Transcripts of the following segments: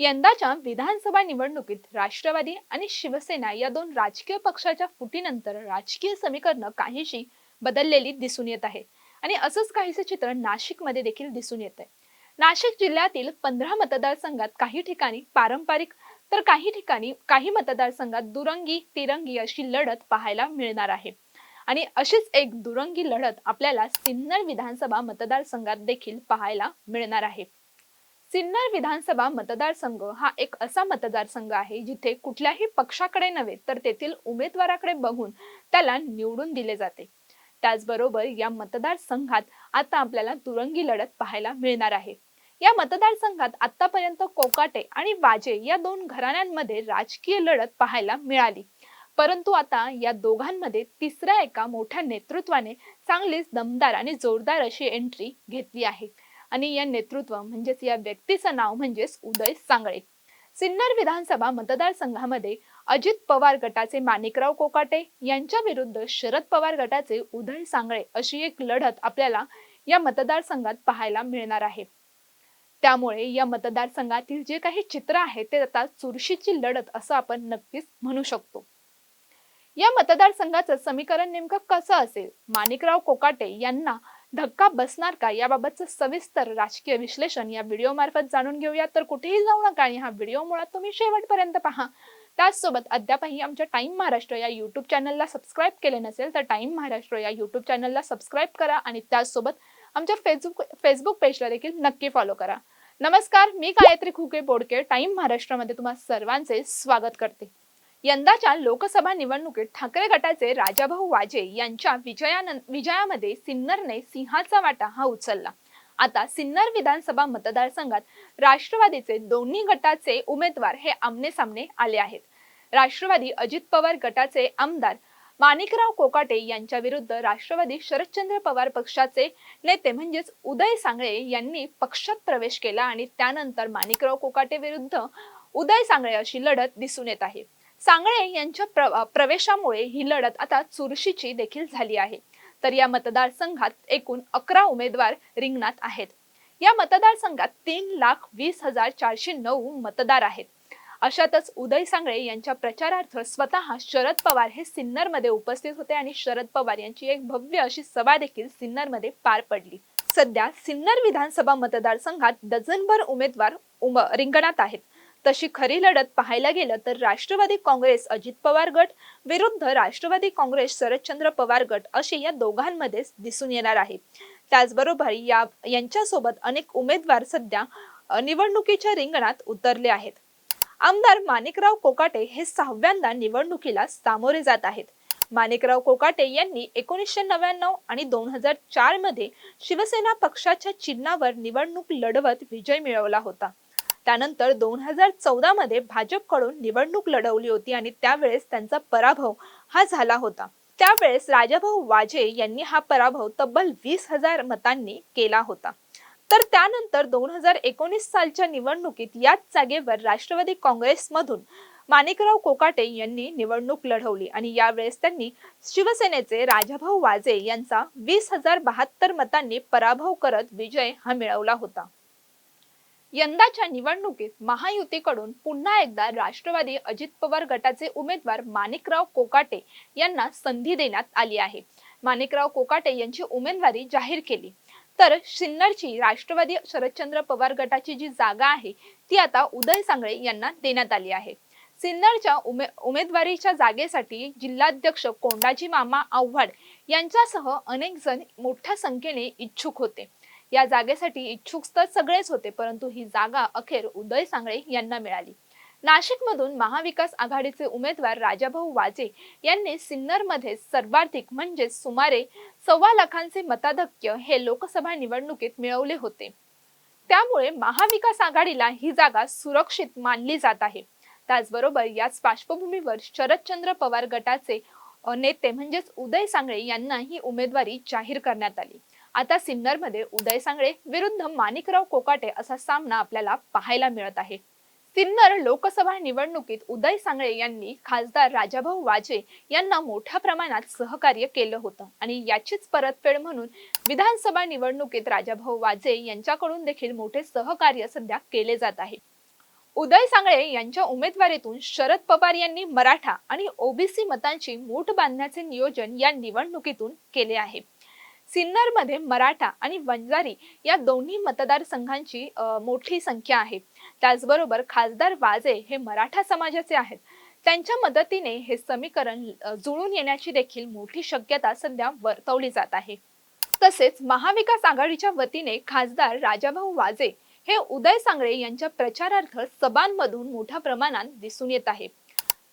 यंदाच्या विधानसभा निवडणुकीत राष्ट्रवादी आणि शिवसेना या दोन राजकीय पक्षाच्या फुटीनंतर राजकीय समीकरणं काहीशी बदललेली दिसून येत आहे. आणि असंच काहीसे चित्र नाशिकमध्ये देखील दिसून येत आहे नाशिक जिल्ह्यातील पंधरा मतदारसंघात काही ठिकाणी पारंपरिक तर काही ठिकाणी काही मतदारसंघात दुरंगी तिरंगी अशी लढत पाहायला मिळणार आहे. आणि अशीच एक दुरंगी लढत आपल्याला सिन्नर विधानसभा मतदारसंघात देखील पाहायला मिळणार आहे. सिन्नर विधानसभा मतदारसंघ हा एक असा मतदारसंघ आहे जिथे कुठल्याही पक्षाकडे नव्हे तर तेथील उमेदवाराकडे बघून त्याला निवडून दिले जाते. त्याचबरोबर या मतदारसंघात आता आपल्याला तुरंगी लढत पाहायला मिळणार आहे. या मतदारसंघात आतापर्यंत कोकाटे आणि वाजे या दोन घराण्यांमध्ये राजकीय लढत पाहायला मिळाली. परंतु आता या दोघांमध्ये तिसऱ्या एका मोठ्या नेतृत्वाने चांगलीच दमदार आणि जोरदार अशी एंट्री घेतली आहे. आणि या नेतृत्व म्हणजेच या व्यक्तीचं नाव म्हणजेच उदय सांगळे. सिन्नर विधानसभा मतदारसंघामध्ये अजित पवार गटाचे माणिकराव कोकाटे यांच्या विरुद्ध शरद पवार गटाचे उदय सांगळे अशी एक लढत आपल्याला या मतदारसंघात पाहायला मिळणार आहे. त्यामुळे या मतदारसंघातील जे काही चित्र आहे ते आता चुरशीची लढत असं आपण नक्कीच म्हणू शकतो. या मतदारसंघाचं समीकरण नेमकं कसं असेल? माणिकराव कोकाटे यांना धक्का बसणार का? याबाबतचं सविस्तर राजकीय विश्लेषण या व्हिडिओ मार्फत जाणून घेऊया. तर कुठेही जाऊ नका आणि हा व्हिडिओ मुळात तुम्ही शेवटपर्यंत पहा. त्याचसोबत अद्यापही आमच्या टाईम महाराष्ट्र या युट्यूब चॅनलला सबस्क्राईब केले नसेल तर टाईम महाराष्ट्र या युट्यूब चॅनलला सबस्क्राईब करा आणि त्याचसोबत आमच्या फेसबुक फेसबुक पेजला देखील नक्की फॉलो करा. नमस्कार मी गायत्री खुके बोडके. टाइम महाराष्ट्रामध्ये तुम्हा सर्वांचे स्वागत करते. यंदाच्या लोकसभा निवडणुकीत ठाकरे गटाचे राजाभाऊ वाजे यांच्या विजयान विजयामध्ये सिन्नरने सिंहाचा वाटा हा उचलला. आता सिन्नर विधानसभा मतदारसंघात राष्ट्रवादीचे दोन्ही गटाचे उमेदवार हे आमने सामने आले आहेत. राष्ट्रवादी अजित पवार गटाचे आमदार माणिकराव कोकाटे यांच्या विरुद्ध राष्ट्रवादी शरदचंद्र पवार पक्षाचे नेते म्हणजेच उदय सांगळे यांनी पक्षात प्रवेश केला आणि त्यानंतर माणिकराव कोकाटे विरुद्ध उदय सांगळे अशी लढत दिसून येत आहे. सांगळे यांच्या प्र प्रवेशामुळे ही लढत आता चुरशीची देखील झाली आहे. तर या मतदारसंघात एकूण अकरा उमेदवार रिंगणात आहेत. या मतदारसंघात तीन लाख वीस हजार चारशे नऊ मतदार आहेत. अशातच उदय सांगळे यांच्या प्रचारार्थ स्वतः शरद पवार हे सिन्नरमध्ये उपस्थित होते आणि शरद पवार यांची एक भव्य अशी सभा देखील सिन्नरमध्ये पार पडली. सध्या सिन्नर विधानसभा मतदारसंघात डझनभर उमेदवार उम रिंगणात आहेत. तशी खरी लढत पाहायला गेलं तर राष्ट्रवादी काँग्रेस अजित पवार गट विरुद्ध राष्ट्रवादी काँग्रेस शरदचंद्र पवार गट असे या दोघांमध्ये दिसून येणार आहे. त्याचबरोबर या यांच्यासोबत अनेक उमेदवार सध्या निवडणुकीच्या रिंगणात उतरले आहेत. आमदार माणिकराव कोकाटे हे सहाव्यांदा निवडणुकीला सामोरे जात आहेत. माणिकराव कोकाटे यांनी एकोणीसशे नव्याण्णव आणि दोन हजार चारमध्ये शिवसेना पक्षाच्या चिन्हावर निवडणूक लढवत विजय मिळवला होता. त्यानंतर दोन हजार चौदा मध्ये भाजपकडून निवडणूक लढवली होती आणि त्यावेळेस त्यांचा पराभव हा झाला होता. त्यावेळेस राजाभाऊ वाजे यांनी हा पराभव तब्बल वीस हजार मतांनी केला होता. तर त्यानंतर दोन हजार एकोणीस सालच्या निवडणुकीत याच जागेवर राष्ट्रवादी काँग्रेसमधून माणिकराव कोकाटे यांनी निवडणूक लढवली आणि यावेळेस त्यांनी शिवसेनेचे राजाभाऊ वाजे यांचा वीस हजार बहात्तर मतांनी पराभव करत विजय हा मिळवला होता. यंदाच्या निवडणुकीत महायुतीकडून पुन्हा एकदा राष्ट्रवादी अजित पवार गटाचे उमेदवार माणिकराव कोकाटे यांना संधी देण्यात आली आहे. माणिकराव कोकाटे यांची उमेदवारी जाहीर केली. तर सिन्नरची राष्ट्रवादी शरदचंद्र पवार गटाची जी जागा आहे ती आता उदय सांगळे यांना देण्यात आली आहे. सिन्नरच्या उमे उमेदवारीच्या जागेसाठी जिल्हाध्यक्ष कोंडाजी मामा आव्हाड यांच्यासह अनेक जण मोठ्या संख्येने इच्छुक होते. या जागेसाठी इच्छुक तर सगळेच होते परंतु ही जागा अखेर उदय सांगळे यांना मिळाली. नाशिक मधून महाविकास आघाडीचे उमेदवार राजाभाऊ वाजे यांनी सिन्नरमध्ये सर्वाधिक म्हणजे सुमारे सव्वा लाखांचे मताधक्य हे लोकसभा निवडणुकीत मिळवले होते. त्यामुळे महाविकास आघाडीला ही जागा सुरक्षित मानली जात आहे. त्याचबरोबर याच पार्श्वभूमीवर शरदचंद्र पवार गटाचे नेते म्हणजेच उदय सांगळे यांना ही उमेदवारी जाहीर करण्यात आली. आता सिन्नरमध्ये उदय सांगळे विरुद्ध माणिकराव कोकाटे असा सामना आपल्याला पाहायला मिळत आहे. सिन्नर लोकसभा निवडणुकीत उदय सांगळे यांनी खासदार राजाभाऊ वाजे यांना मोठ्या प्रमाणात सहकार्य केलं होतं आणि याचीच परतफेड म्हणून विधानसभा निवडणुकीत राजाभाऊ वाजे यांच्याकडून देखील मोठे सहकार्य सध्या केले जात आहे. उदय सांगळे यांच्या उमेदवारीतून शरद पवार यांनी मराठा आणि ओबीसी मतांची मूठ बांधण्याचे नियोजन या निवडणुकीतून केले आहे. सिन्नरमध्ये मराठा आणि वंजारी या दोन्ही मतदारसंघांची मोठी संख्या आहे. त्याचबरोबर खासदार वाजे हे मराठा समाजाचे आहेत. त्यांच्या मदतीने हे समीकरण जुळून येण्याची देखील मोठी शक्यता सध्या वर्तवली जात आहे. तसेच महाविकास आघाडीच्या वतीने खासदार राजाभाऊ वाजे हे उदय सांगळे यांच्या प्रचारार्थ सभांमधून मोठ्या प्रमाणात दिसून येत आहे.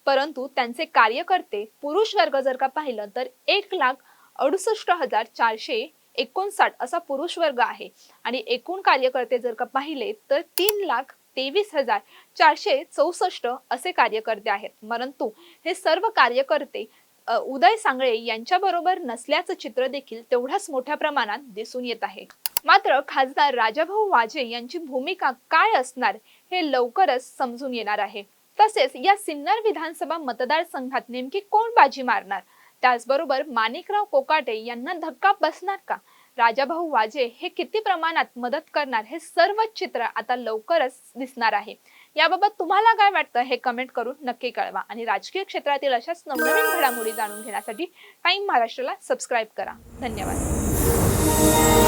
परंतु त्यांचे कार्यकर्ते पुरुष वर्ग जर का पाहिलं तर एक लाख अडुसष्ट हजार चारशे एकोणसाठ असा पुरुष वर्ग आहे. आणि एकूण कार्यकर्ते जर का पाहिले तर तीन लाख तेवीस हजार चारशे चौसष्ट असे कार्यकर्ते आहेत. परंतु हे सर्व कार्यकर्ते उदय सांगळे यांच्या बरोबर नसल्याचं चित्र देखील तेवढ्याच मोठ्या प्रमाणात दिसून येत आहे. मात्र खासदार राजाभाऊ वाजे यांची भूमिका काय असणार हे लवकरच समजून येणार आहे. तसेच या सिन्नर विधानसभा मतदारसंघात नेमकी कोण बाजी मारणार? त्याचबरोबर माणिकराव कोकाटे यांना धक्का बसणार का? राजाभाऊ वाजे हे किती प्रमाणात मदत करणार हे सर्व चित्र आता लवकरच दिसणार आहे. याबाबत तुम्हाला काय वाटतं हे कमेंट करून नक्की कळवा आणि राजकीय क्षेत्रातील अशाच नवनवीन घडामोडी जाणून घेण्यासाठी टाइम महाराष्ट्राला सबस्क्राईब करा. धन्यवाद.